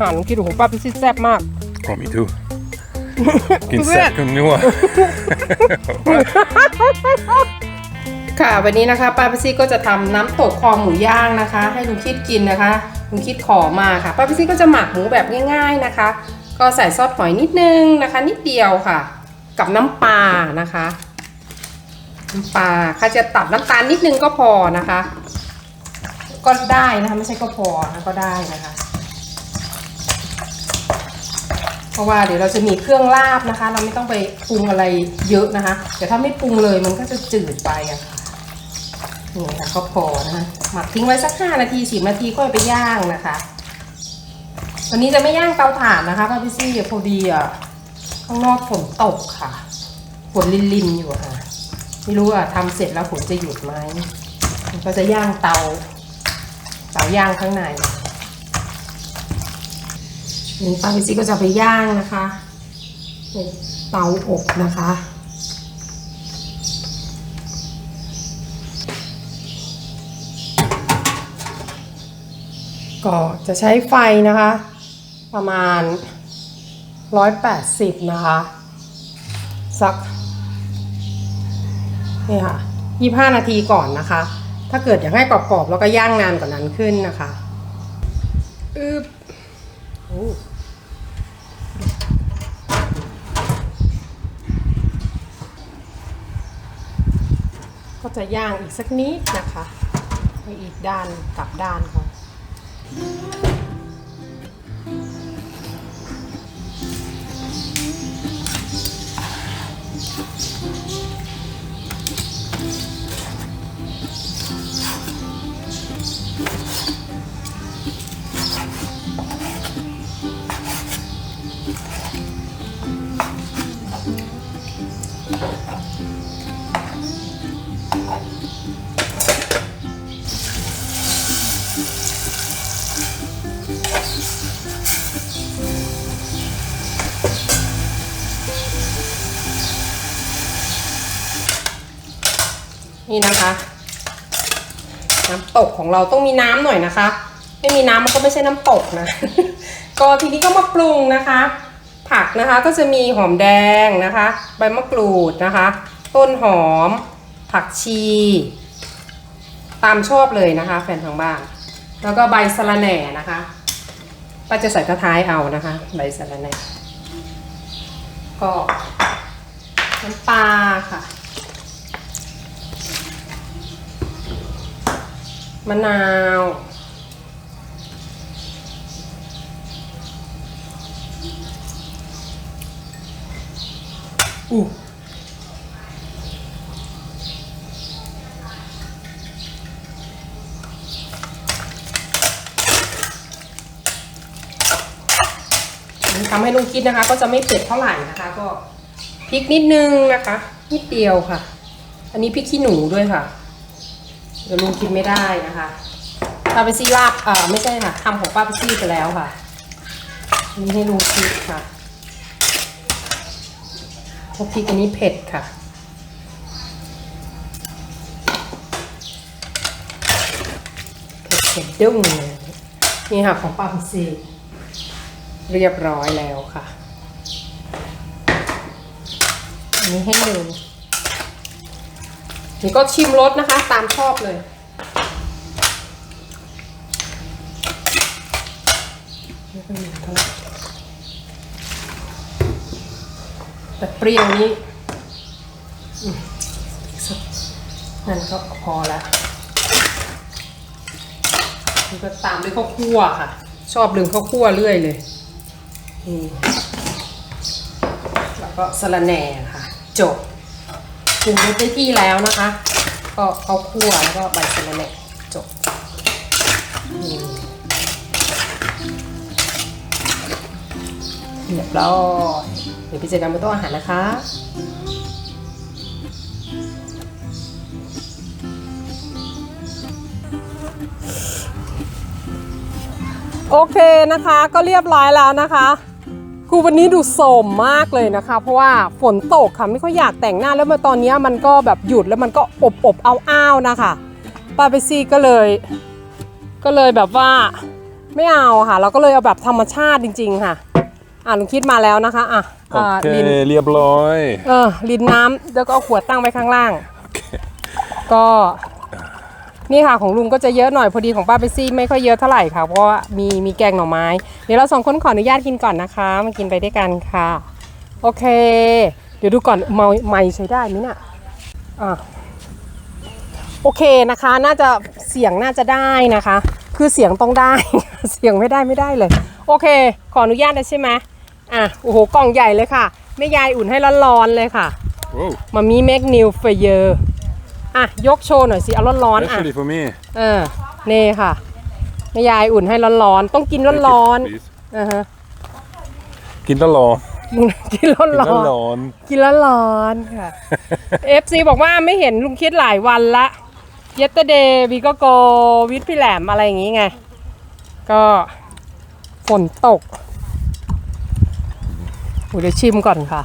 หาลุงคิดของป้าพิซิแซ่บมาก Oh, me too. กินแซ่บกันนัว ค่ะวันนี้นะคะป้าพิซี่ก็จะทำน้ำตกคอหมูย่างนะคะ ให้ลุงคิดกินนะคะลุงคิดขอมาค่ะป้าพิซี่ก็จะหมักหมูแบบง่าย ๆนะคะ ก็ใส่ซอสหอยนิดนึงนะคะ นิดเดียวค่ะ กับน้ำปลานะคะน้ำปลาใครจะตัดน้ำตาลนิดนึงก็พอนะคะ ก็ได้นะคะไม่ใช่ก็พอนะก็ได้นะคะ เพราะว่าเดี๋ยวเราจะมีเครื่องลาบนะคะ เราไม่ต้องไปปรุงอะไรเยอะนะคะเดี๋ยวถ้าไม่ปรุงเลยมันก็จะจืดไปอะนี่ค่ะก็พอนะคะหมักทิ้งไว้สักห้านาทีสิบนาทีก็ไปย่างนะคะวันนี้จะไม่ย่างเตาถ่านนะคะป้าพี่ซี่พอดีอะข้างนอกฝนตกค่ะฝนลินลินๆอยู่อะค่ะ ไม่รู้อะทำเสร็จแล้วฝนจะหยุดไหมมันก็จะย่างเตาเตาย่างข้างในนี่ ป้าพิซี่ก็จะไปย่างนะคะเตาอบนะคะ ก็จะใช้ไฟนะคะ ประมาณ 180 นะคะ สัก นี่ค่ะ 25 นาทีก่อนนะคะ ถ้าเกิดอยากให้กรอบๆ แล้วก็ย่างนานกว่านั้นขึ้นนะคะอึบ ก็จะย่างอีกสักนิดนะคะไปอีกด้านกลับด้านก่ะ นี่นะคะ น้ำตกของเราต้องมีน้ำหน่อยนะคะ ไม่มีน้ำมันก็ไม่ใช่น้ำตกนะ ก็ทีนี้ก็มาปรุงนะคะ ผักนะคะก็จะมีหอมแดงนะคะ ใบมะกรูดนะคะ ต้นหอม ผักชี ตามชอบเลยนะคะ แฟนทางบ้านแล้วก็ใบสะระแหน่นะคะป้าจะใส่กระท้ายเอานะคะ ใบสะระแหน่ก็น้ำปลาค่ะ มะนาว อู้อันนี้ทำให้ลุงคิดนะคะ ก็จะไม่เผ็ดเท่าไหร่นะคะ ก็พริกนิดนึงนะคะ นิดเดียวค่ะ อันนี้พริกขี้หนูด้วยค่ะ เดี๋ยวลุงกินไม่ได้นะคะป้าไปซี่ลาบเอ่อไม่ใช่ค่ะทำของป้าไปซี่ไปแล้วค่ะนี่ให้ลุงคิดค่ะพราะพริกอันนี้เผ็ดค่ะเผ็ดเผ็ดดุ้งเลยนี่ค่ะของป้าไปซี่เรียบร้อยแล้วค่ะ อันนี้ให้ ดูนี่ก็ชิมรสนะคะ ตามชอบเลย แต่เปรี้ยวนี้นั่นก็พอแล้วนี่ก็ตามด้วยข้าวคั่วค่ะ ชอบลืมข้าวคั่วเรื่อยเลยนี่แล้วก็สะระแหน่ค่ะ จบ ปรุงรสได้ที่แล้วนะคะ ก็ข้าวคั่วแล้วก็ใบสะระแหน่จบเรียบร้อยเดี๋ยวพี่เจอกันบนโต๊ะอาหารนะคะโอเคนะคะก็เรียบร้อยแล้วนะคะ คือวันนี้ดูโสมมากเลยนะคะ เพราะว่าฝนตกค่ะไม่ค่อยอยากแต่งหน้าแล้วมาตอนนี้มันก็แบบหยุดแล้วมันก็อบอบอ้าวอ้าวๆนะคะป้าไปซี่ก็เลย ก็เลยแบบว่าไม่เอาค่ะ เราก็เลยเอาแบบธรรมชาติจริง ๆ ค่ะ อะลุงคิดมาแล้วนะคะอะโออ่าเคลินเรียบร้อย เออลินน้ำแล้วก็เอาขวดตั้งไว้ข้างล่างโอเคก็ นี่ค่ะของลุงก็จะเยอะหน่อยพอดีของป้าเปปซี่ไม่ค่อยเยอะเท่าไหร่ค่ะเพราะว่ามีมีแกงหน่อไม้ เดี๋ยวเราสองคนขออนุญาตกินก่อนนะคะมากินไปด้วยกันค่ะ โอเค เดี๋ยวดูก่อนเมาไม่ใช้ได้ไหมเนี่ยอะโอเคนะคะน่าจะเสียงน่าจะได้นะคะ คือเสียงต้องได้ เสียงไม่ได้ไม่ได้เลย โอเค ขออนุญาตนะใช่ไหมอะโอ้โหกล่องใหญ่เลยค่ะแม่ยายอุ่นให้ร้อนๆเลยค่ะโอ้มามีเมกนิวเฟเยอร์ อะ ยกโชว์หน่อยสิ เอาร้อนๆอะ especially for me เออนี่ค่ะแม่ยายอุ่นให้ร้อนๆ ต้องกินร้อน Please ๆอ่าฮะกินตลอดกินกินร้กินตอนลอดๆกินร้อนๆค่ะ FC บอกว่าไม่เห็นลุงคิดหลายวันละ yesterday we go go with พี่แหลมอะไรอย่างงี้ไง ก็ฝนตกอุ๊ยเดี๋ยวชิมก่อนค่ะ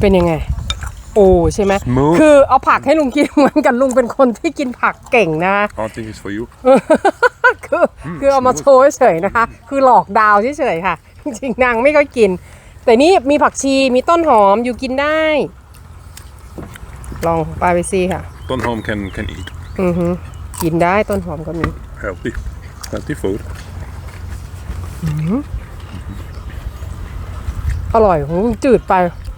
เป็นยังไง โอ้ใช่ไหม Smooth คือเอาผักให้ลุงกินเหมือนกันลุงเป็นคนที่กินผักเก่งนะ I think it's for you คือคือเอามาโชว์เฉยๆนะคะ คือหลอกดาวเฉยๆค่ะ จริงๆนางไม่ค่อยกิน แต่นี่มีผักชีมีต้นหอมอยู่กินได้ ลองปลาไปซีค่ะต้นหอม can can eat อือฮึกินได้ต้นหอมก็มี healthy healthy food อร่อยของลุงจืดไปอืม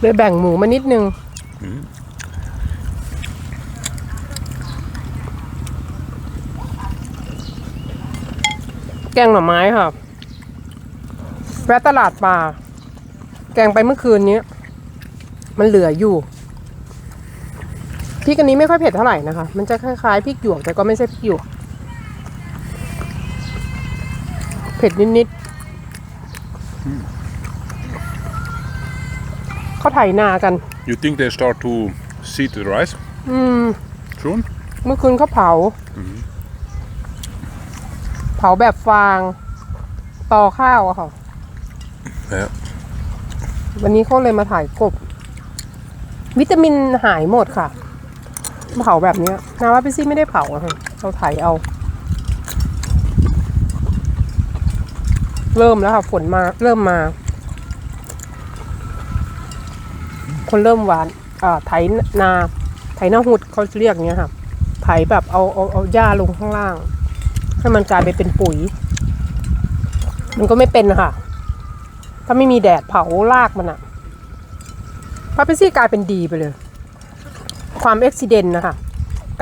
เลยแบ่งหมูมานิดนึงแกงหน่อไม้ค่ะแวะตลาดปลาแกงไปเมื่อคืนนี้ มันเหลืออยู่พริกอันนี้ไม่ค่อยเผ็ดเท่าไหร่นะคะ มันจะคล้ายๆพริกหยวกแต่ก็ไม่ใช่พริกหยวก เผ็ดนิด ไถนากัน you think they start to seed the rice อืม soon เมื่อคืนเขาเผา เผาแบบฟาง ต่อข้าวอะค่ะ yeah วันนี้เขาเลยมาถ่ายกบ วิตามินหายหมดค่ะ เผาแบบเนี้ยนาว่าพี่ซี่ไม่ได้เผาอะค่ะเราถ่ายเอา เริ่มแล้วค่ะ ฝนมา เริ่มมา คนเริ่มหวานอ่าไถนาไถนาหุดเขาเรียกอย่างเงี้ยค่ะไถแบบเอาเอาเอาหญ้าลงข้างล่าง ให้มันกลายไปเป็นปุ๋ย มันก็ไม่เป็นค่ะ ถ้าไม่มีแดดเผารากมันอะพาเปซี่กลายเป็นดีไปเลย ความเอ็กซิเดนนะคะ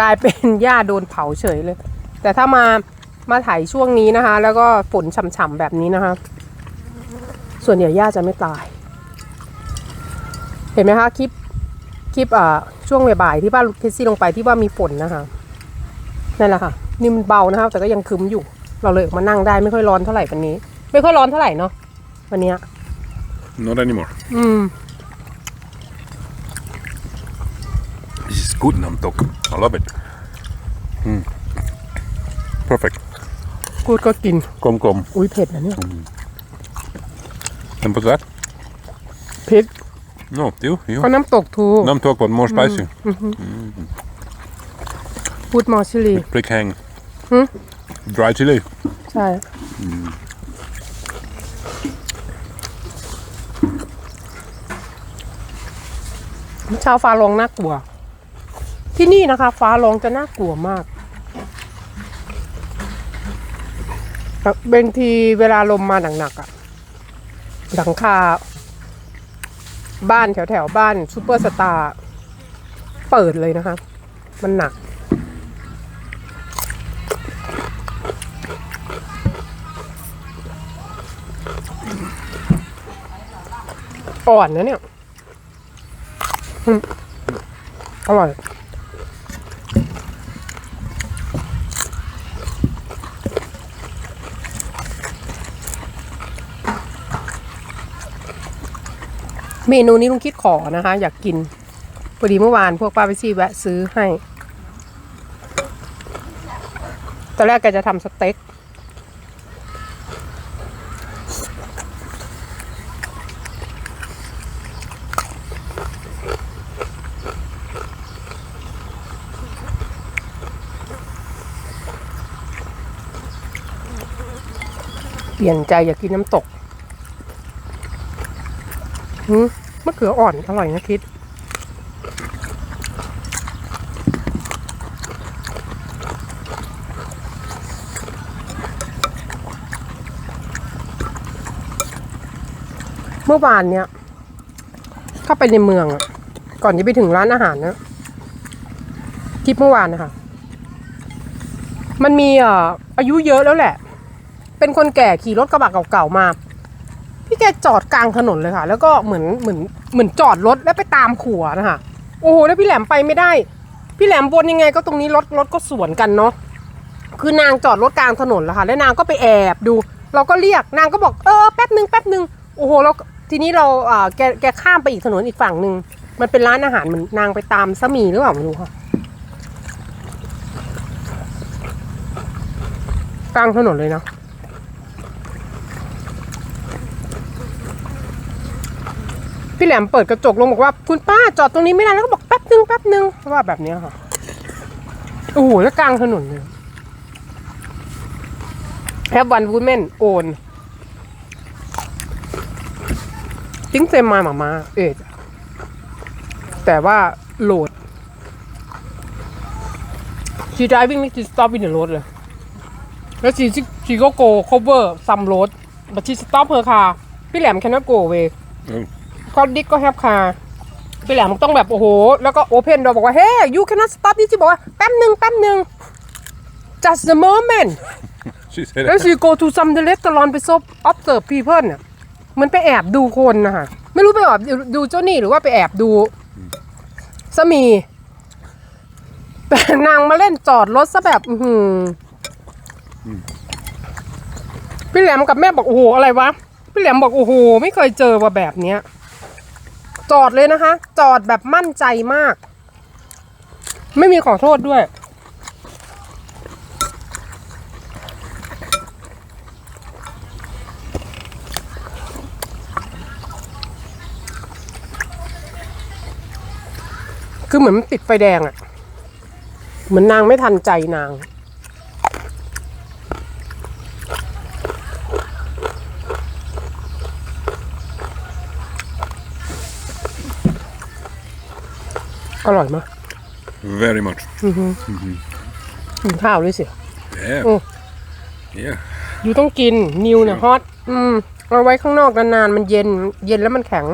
กลายเป็นหญ้าโดนเผาเฉยเลย แต่ถ้ามามาถ่ายช่วงนี้นะคะ แล้วก็ฝนฉ่ำๆแบบนี้นะคะ ส่วนใหญ่หญ้าจะไม่ตาย เห็นไหมคะคลิปคลิปอ่าช่วงบ่ายๆที่ป้าเคซี่ลงไปที่ว่ามีฝนนะคะนั่นแหละค่ะนี่มันเบานะคะแต่ก็ยังครึมอยู่ เราเลยออกมานั่งได้ไม่ค่อยร้อนเท่าไหร่วันนี้ ไม่ค่อยร้อนเท่าไหร่เนาะวันเนี้ย not anymore อืม this is good namtok I love it mm. perfect กูดก็กิน กลมกลมอุ้ยเผ็ดนะเนี่ยๆ and what's that เผ็ด no you ก็ you น้ำตกทู namtok but more spicy พูดมอชิลี prick hang dry chili ใช่เช้าฟ้าร้องน่ากลัว ที่นี่นะคะ ฟ้าร้องจะน่ากลัวมากบางทีเวลาลมมาหนักๆอะหลังคา บ้านแถวแถวๆบ้านซูเปอร์สตาร์เปิดเลยนะคะ มันหนัก อ่อนนะเนี่ย อร่อย เมนูนี้ลุงคิดขอนะคะ อยากกินพอดีเมื่อวานพวกป้าไปซี่แวะซื้อให้ ตอนแรกแกจะทำสเต็ก เปลี่ยนใจอยากกินน้ำตก หืมะเขืออ่อนอร่อยนะคิด เมื่อวานเนี้ยเข้าไปในเมืองอะก่อนจะไปถึงร้านอาหารนะทริปเมื่อวานนะคะมันมีอ่ออายุเยอะแล้วแหละ เป็นคนแก่ขี่รถกระบะเก่าๆมา พี่แกจอดกลางถนนเลยค่ะ แล้วก็เหมือนเหมือน เหมือนจอดรถแล้วไปตามขัวนะคะโอ้โหแล้วพี่แหลมไปไม่ได้ พี่แหลมวนยังไงก็ตรงนี้รถรถก็สวนกันเนาะคือนางจอดรถกลางถนนแล้วค่ะแล้วนางก็ไปแอบดู เราก็เรียกนางก็บอกเออแป๊บหนึ่งแป๊บหนึ่งโอ้โหแล้วทีนี้เราเอ่าแกแกข้ามไปอีกถนนอีกฝั่งหนึ่งมันเป็นร้านอาหารเหมือนนางไปตามสามีหรือเปล่าไม่รู้ค่ะกลางถนนเลยนะ พี่แหลมเปิดกระจกลงบอกว่าคุณป้าจอดตรงนี้ไม่ได้แล้วก็บอกแป๊บนึงแป๊บนึงว่าแบบนี้ค่ะโอ้โหแล้วกลางถนนเลยแฮปวันวูแมนโอนจิ้งเซมมาหมามาเอดแต่ว่าโหลด she driving me to stop in the road เลย แล้ว she she go go cover some road but she stop her car พี่แหลม cannot go away Oh. เขาดิกก็แฮปคาพี่แหลมต้องแบบโอ้โห แล้วก็โอเพนเราบอกว่าเฮ้ you cannot stop นี่ที่บอกว่า แป๊บหนึ่งแป๊บหนึ่ง just the moment She said แล้ว it. she go to some restaurant ไป so observe people น่ะเหมือนไปแอบดูคนนะคะไม่รู้ไปแอบดูดูเจ้าหนี่หรือว่าไปแอบดูสามีแต่นางมาเล่นจอดรถซะแบบ อือหืออพี่แหลมกับแม่บอกโอ้โหอะไรวะ พี่แหลมบอกโอ้โห ไม่เคยเจอว่าแบบเนี้ย จอดเลยนะคะ จอดแบบมั่นใจมาก ไม่มีขอโทษด้วย คือเหมือนมันติดไฟแดงอะเหมือนนางไม่ทันใจนาง อร่อยมาก Very much. กินข้าวด้วยสิ Yeah. Oh. Yeah. อยู่ต้องกินนิวเนี่ยฮอตอืมเอาไว้ข้างนอกนานๆมันเย็น เย็นแล้วมันแข็ง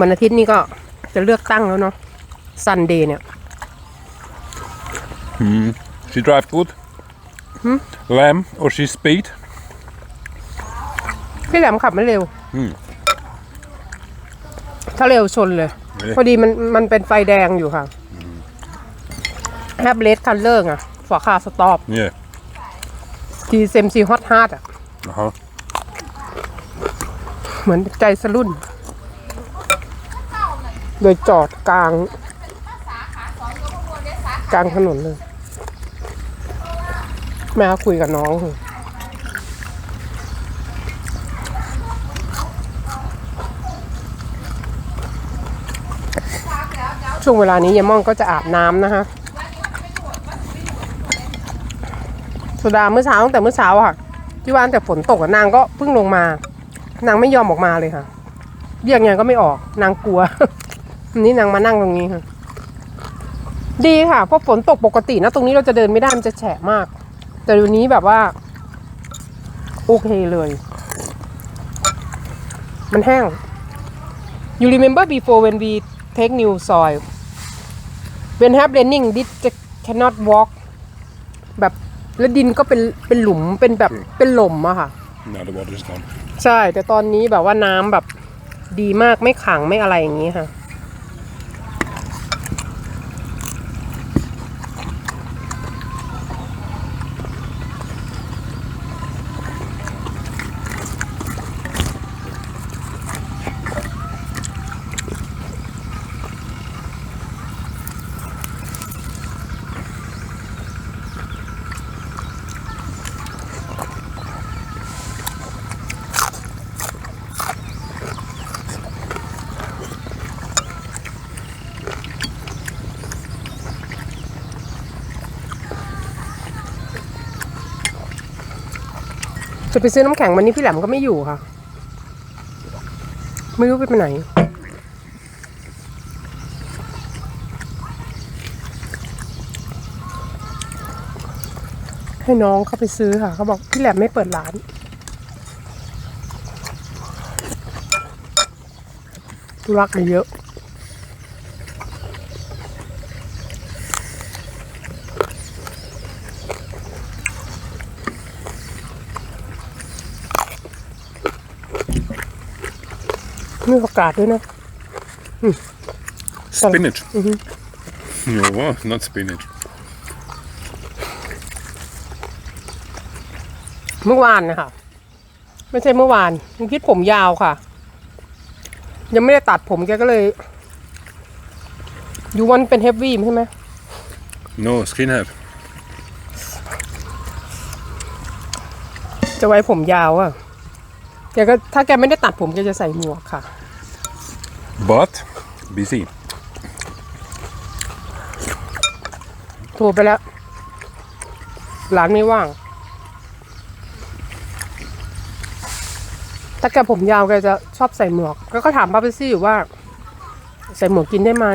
วันอาทิตย์นี้ก็จะเลือกตั้งแล้วเนาะ ซันเดย์เนี่ย She drive good. Lamb or she speed. พี่แหลมขับไม่เร็ว อืม ถ้าเร็วชนเลยเฮ้ยพอดีมันมันเป็นไฟแดงอยู่ค่ะแฮปเลสคันเลอร์อะฝาคาสต็อป Yeah. ทีเซมซีฮอตฮาร์ดอะ Uh-huh. เหมือนใจสะรุ่น โดยจอดกลาง กลางถนนเลย แม่ก็คุยกับน้องช่วงเวลานี้ยายม่องก็จะอาบน้ำนะคะสุดาเมื่อเช้าตั้งแต่เมื่อเช้าค่ะที่ว่าตั้งแต่ฝนตกนางก็เพิ่งลงมา นางไม่ยอมออกมาเลยค่ะเรียกไงก็ไม่ออก นางกลัวนนี้นางมานั่งตรงนี้ค่ะ ดีค่ะเพราะฝนตกปกตินะ ตรงนี้เราจะเดินไม่ได้มันจะแฉะมาก แต่วันนี้แบบว่า โอเคเลย มันแห้ง you remember before when we take new soil when have raining this just cannot walk แบบแล้วดินก็เป็นเป็นหลุมเป็นแบบเป็นหล่มอะค่ะ Now the water's gone. ใช่ แต่ตอนนี้แบบว่าน้ำแบบดีมากไม่ขังไม่อะไรอย่างนี้ค่ะ จะไปซื้อน้ำแข็งวันนี้พี่แหลมก็ไม่อยู่ค่ะ ไม่รู้ไปไปไหน ให้น้องเขาไปซื้อค่ะ เขาบอกพี่แหลมไม่เปิดร้านธุรักเลยเยอะ มีโอกาสด้วยนะ Spinach. No, what? Not spinach. เมื่อวานนะคะไม่ใช่เมื่อวานผมคิดผมยาวค่ะ ยังไม่ได้ตัดผมแกก็เลยยูวันเป็นเฮฟวี่ใช่ไหม No, skinhead. จะไว้ผมยาวอะแกก็ถ้าแกไม่ได้ตัดผมแกจะใส่หมวกค่ะ But busy. โทรไปแล้วร้านไม่ว่าง ถ้าแกผมยาวแกจะชอบใส่หมวก แล้วก็ถามป้าเปซี่อยู่ว่า ใส่หมวกกินได้ไหม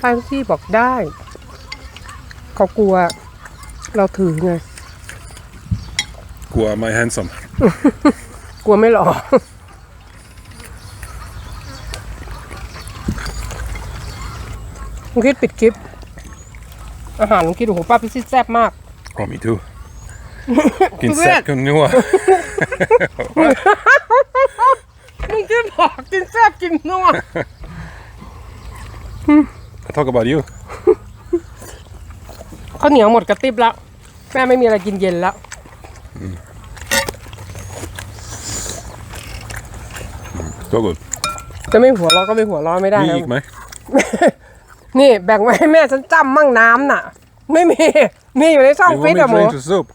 ป้าเปซี่บอกได้ เขากลัว เราถือไง Who am I handsome? กลัวไม่หล่อ ลุงคิดปิดคลิป อาหารลุงคิดโอ้โหป้าพิซซี่แซ่บมาก Oh, me too. Vilken Du vet. second nu. ลุงคิดบอกกินแซ่บกินนัว I talk about you. ข้าวเหนียวหมดกระติบแล้ว แม่ไม่มีอะไรกินเย็นแล้ว Så god. จะไม่หัวเราะก็ไม่หัวเราะไม่ได้ Ni นะ gick mig. นี่แบ่งไว้ให้แม่ฉันจ้ำมั่งน้ำน่ะ ไม่มี มีอยู่ในช่อง Det ฟิต var อะ min หมู drink to soup.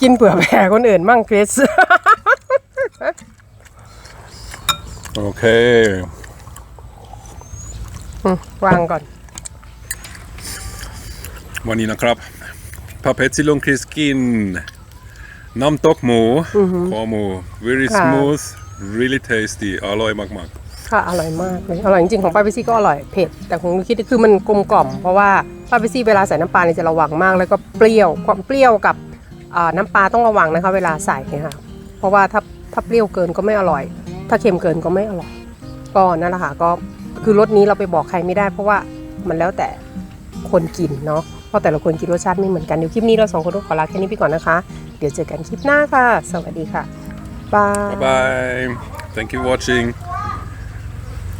กินเผื่อแผ่คนอื่นมั่งคริส Okej. วางก่อน Vanina krab. Papetsi long skin. Namtok mo. Komo. Very Ja. smooth. Really tasty. Aloy mak mak. ค่ะอร่อยมากเลยอร่อยจริงๆของป้าพิซี่ก็อร่อยเผ็ดแต่ของคิดคือมันกลมกล่อมเพราะว่าป้าพิซี่เวลาใส่น้ำปลาเนี่ยจะระวังมาก แล้วก็เปรี้ยวความเปรี้ยวกับน้ำปลาต้องระวังนะคะ เวลาใส่ค่ะเพราะว่าถ้าถ้าเปรี้ยวเกินก็ไม่อร่อย ถ้าเค็มเกินก็ไม่อร่อยก็นั่นแหละค่ะก็คือรสนี้เราไปบอกใครไม่ได้ เพราะว่ามันแล้วแต่คนกินเนาะเพราะแต่ละคนกินรสชาติไม่เหมือนกันเดี๋ยวคลิปนี้เราสองคนต้องขอลาแค่นี้ไปก่อนนะคะ เดี๋ยวเจอกันคลิปหน้าค่ะ สวัสดีค่ะบาย Bye bye. Thank you for watching.